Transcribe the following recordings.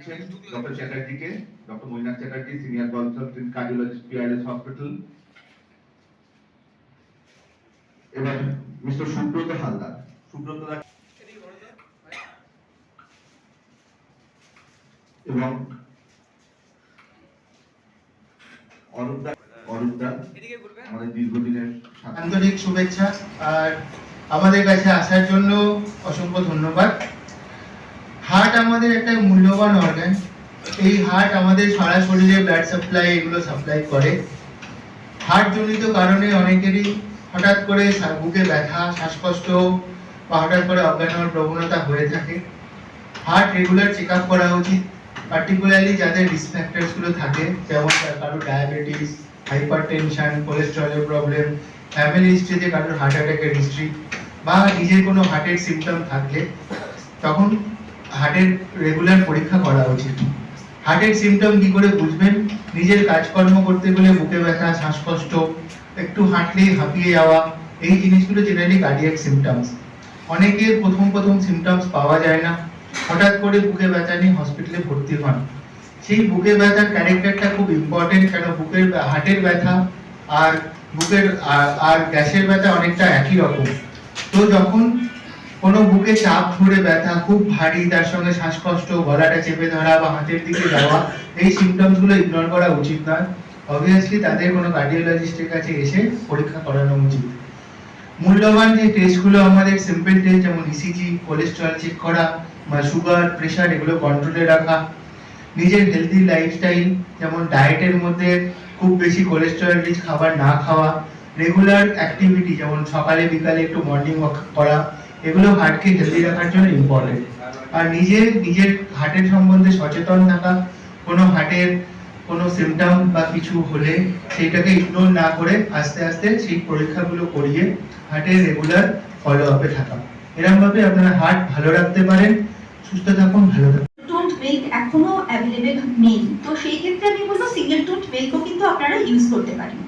Doctor চ্যাটার্জিকে doctor Mainak Chatterjee senior consultant cardiologist PRS hospital এবার mister Subrata Haldar. Subrata এবং অরূপ দা অরূপ দা, আমাদের দীর্ঘদিনের আন্তরিক শুভেচ্ছা, আর আমাদের কাছে আসার জন্য অসংখ্য ধন্যবাদ। হার্ট আমাদের একটা মূল্যবান অর্গান এই হার্ট আমাদের সারা শরীরে ব্লাড সাপ্লাই এগুলো সাপ্লাই করে। হার্ট জনিত কারণে অনেকেরই হঠাৎ করে বুকে ব্যথা, শ্বাসকষ্ট বা হঠাৎ করে অজ্ঞান হওয়ার প্রবণতা হয়ে থাকে। হার্ট রেগুলার চেক আপ করা উচিত পার্টিকুলারলি যাদের রিস্ক ফ্যাক্টরসগুলো থাকে, যেমন কারও ডায়াবেটিস হাইপার টেনশন কোলেস্ট্রলের প্রবলেম ফ্যামিলি হিস্ট্রিতে কারোর হার্ট অ্যাটাকের হিস্ট্রি বা নিজের কোনো হার্টের সিমটম থাকলে, তখন হার্টের রেগুলার পরীক্ষা করা উচিত। হার্টের সিমটম কি করে বুঝবেন? নিজের কাজকর্ম করতে গেলে বুকে ব্যথা, শ্বাসকষ্ট, একটু হাঁটলেই হাঁপিয়ে যাওয়া, এই জিনিসগুলো জেনারেলি কার্ডিয়াক সিমটমস অনেকের প্রথম প্রথম সিমটমস পাওয়া যায় না। হঠাৎ করে বুকে ব্যথা নিয়ে হসপিটালে ভর্তি হন। সেই বুকে ব্যথার ক্যারেক্টারটা খুব ইম্পর্টেন্ট কেন? বুকের হার্টের ব্যথা আর বুকের, আর- আর গ্যাসের ব্যথা অনেকটা একই রকম। তো যখন কোনো বুকে চাপ ধরে ব্যথা, খুব ভারী, তার সঙ্গে শ্বাসকষ্ট, গলাটা চেপে ধরা বা হাতের দিকে যাওয়া, এই সিমটমসগুলো ইগনোর করা উচিত নয়। অবভিয়াসলি তাদের কোনো কার্ডিওলজিস্টের কাছে এসে পরীক্ষা করানো উচিত। মূল্যবান যে টেস্টগুলো আমাদের সিম্পল টেস্ট যেমন ইসিজি কোলেস্ট্রল চেক করা বা সুগার প্রেশার এগুলো কন্ট্রোলে রাখা। নিজের হেলদি লাইফস্টাইল যেমন ডায়েটের মধ্যে খুব বেশি কোলেস্টেরল রিচ খাবার না খাওয়া। রেগুলার অ্যাক্টিভিটি যেমন সকালে, বিকালে একটু মর্নিং ওয়াক করা। এগুলো হার্টকে হেলদি রাখার জন্য ইম্পর্টেন্ট আর নিজে নিজের হার্টের সম্বন্ধে সচেতন থাকা, কোনো হার্টের কোনো সিমটম বা কিছু হলে সেইটাকে ইগনোর না করে আস্তে আস্তে সেই পরীক্ষাগুলো করিয়ে হার্টের রেগুলার ফলো আপে থাকা। এরকম ভাবে আপনারা হার্ট ভালো রাখতে পারেন, সুস্থ থাকুন, ভালো থাকুন। এখনও অ্যাভেলেবেল নেই। তো সেই ক্ষেত্রে আমি বলব সিঙ্গেল টোন্ট মিল্কও কিন্তু আপনারা ইউজ করতে পারেন।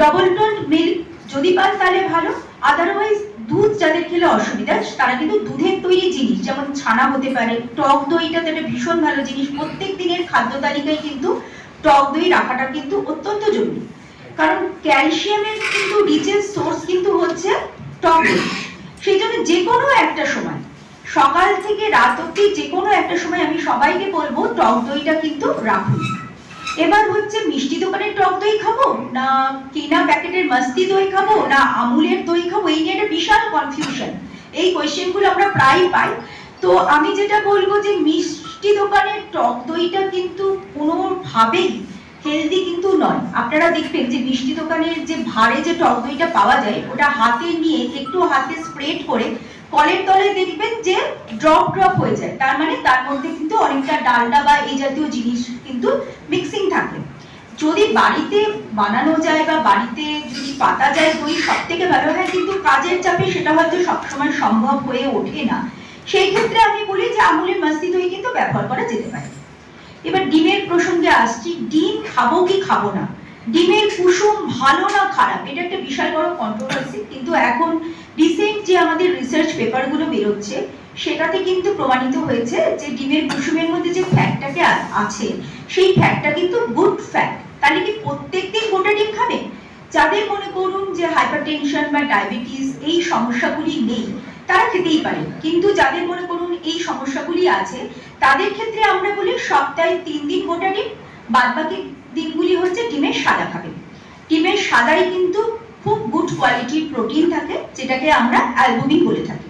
ডবল টোন্ট মিল্ক যদি পান তাহলে ভালো আদারওয়াইজ দুধ যাদের খেলে অসুবিধা, তারা কিন্তু দুধের তৈরি জিনিস, যেমন ছানা হতে পারে, টক দইটা তো ভীষণ ভালো জিনিস, প্রত্যেক দিনের খাদ্য তালিকায় কিন্তু টক দই রাখাটা কিন্তু অত্যন্ত জরুরি। কারণ ক্যালসিয়ামের কিন্তু রিচের সোর্স কিন্তু হচ্ছে টক দই। সেই জন্য যে কোনো একটা সময়, সকাল থেকে রাত অব্দি যে কোনো একটা সময় আমি সবাইকে বলব টক দইটা কিন্তু রাখুন। এবার হচ্ছে মিষ্টি দোকানের টক দই খাব, না কিনা প্যাকেটের মাস্তি দই খাব, না আমুলের দই খাব, এই নিয়ে একটা বিশাল কনফিউশন এই কোয়েশ্চেনগুলো আমরা প্রায় পাই। তো আমি যেটা বলব যে মিষ্টি দোকানের টক দইটা কিন্তু কোনোভাবেই হেলদি কিন্তু নয়। আপনারা দেখবেন যে মিষ্টি দোকানের যে ভারে যে টক দইটা পাওয়া যায়, ওটা হাতে নিয়ে, একটু হাতে স্প্রেড করে কলের তলে দেখবেন যে ড্রপ ড্রপ হয়ে যায়। তার মানে তার মধ্যে কিন্তু অনেকটা ডালডা বা এই জাতীয় জিনিস কিন্তু মিক্সিং থাকে। যদি বাড়িতে বানানো যায় বা বাড়িতে যদি পাতা যায়, দই সব থেকে ভালো হয়, কিন্তু কাজের চাপে সেটা হয়তো সবসময় সম্ভব হয়ে ওঠে না। সেই ক্ষেত্রে আমি বলি যে আমুলের মাস্তি দই কিন্তু ব্যবহার করা যেতে পারে। এবার ডিমের প্রসঙ্গে আসছি। ডিম খাব কি খাব না? ডিমের কুসুম ভালো না খারাপ? এটা একটা বিশাল বড় কন্ট্রোভার্সি কিন্তু এখন রিসেন্ট যে আমাদের রিসার্চ পেপারগুলো বেরোচ্ছে সেটাতে কিন্তু প্রমাণিত হয়েছে যে ডিমের কুসুমের মধ্যে যে ফ্যাটটাকে আছে, সেই ফ্যাটটা কিন্তু গুড ফ্যাট তাহলে কি প্রত্যেকদিন গোটা ডিম খাবে? যাদের মনে করুন যে হাইপারটেনশন বা ডায়াবেটিস এই সমস্যাগুলি নেই, তারা খেতেই পারে। কিন্তু যাদের মনে করুন এই সমস্যাগুলি আছে, তাদের ক্ষেত্রে আমরা বলি সপ্তাহে তিন দিন গোটা ডিম বাদ বাকি দিনগুলি হচ্ছে ডিমের সাদা খাবে। ডিমের সাদায় কিন্তু খুব গুড কোয়ালিটির প্রোটিন থাকে, যেটাকে আমরা অ্যালবুমিন বলে থাকি।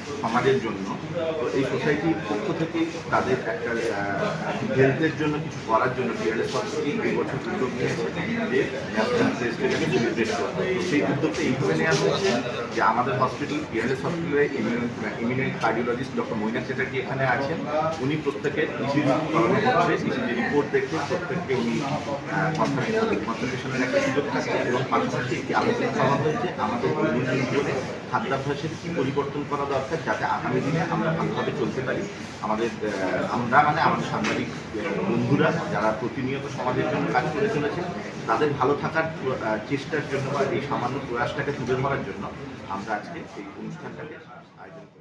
সমাজের জন্য, তো এই সোসাইটির পক্ষ থেকে তাদের একটা হেলথের জন্য কিছু করার জন্য পিয়ারলেস হসপিটাল এই বছর উদ্যোগ নিয়েছে যে ন্যাশনাল ডেটাকে সেলিব্রেট করতে তো সেই উদ্যোগটা এইভাবে নেওয়া হয়েছে যে আমাদের হসপিটাল পিয়ারলেস হসপিটালে eminent cardiologist doctor Mainak Chatterjee এখানে আছেন। উনি প্রত্যেকের ইসিজি করানো হচ্ছে। ইসিজি রিপোর্ট দেখে প্রত্যেককে উনি কনসালটেশনের একটা সুযোগ থাকছে এবং পাশাপাশি একটি আলোচনা সভা হয়েছে। আমাদের দৈনন্দিন জীবনে খাদ্যাভ্যাসের কি পরিবর্তন করা দরকার যাতে আগামী দিনে আমরা ভালোভাবে চলতে পারি? আমাদের আমরা মানে আমাদের সাংবাদিক বন্ধুরা যারা প্রতিনিয়ত সমাজের জন্য কাজ করে চলেছে তাদের ভালো থাকার চেষ্টার জন্য বা এই সামান্য প্রয়াসটাকে তুলে ধরার জন্য আমরা আজকে এই অনুষ্ঠানটাকে আয়োজন করি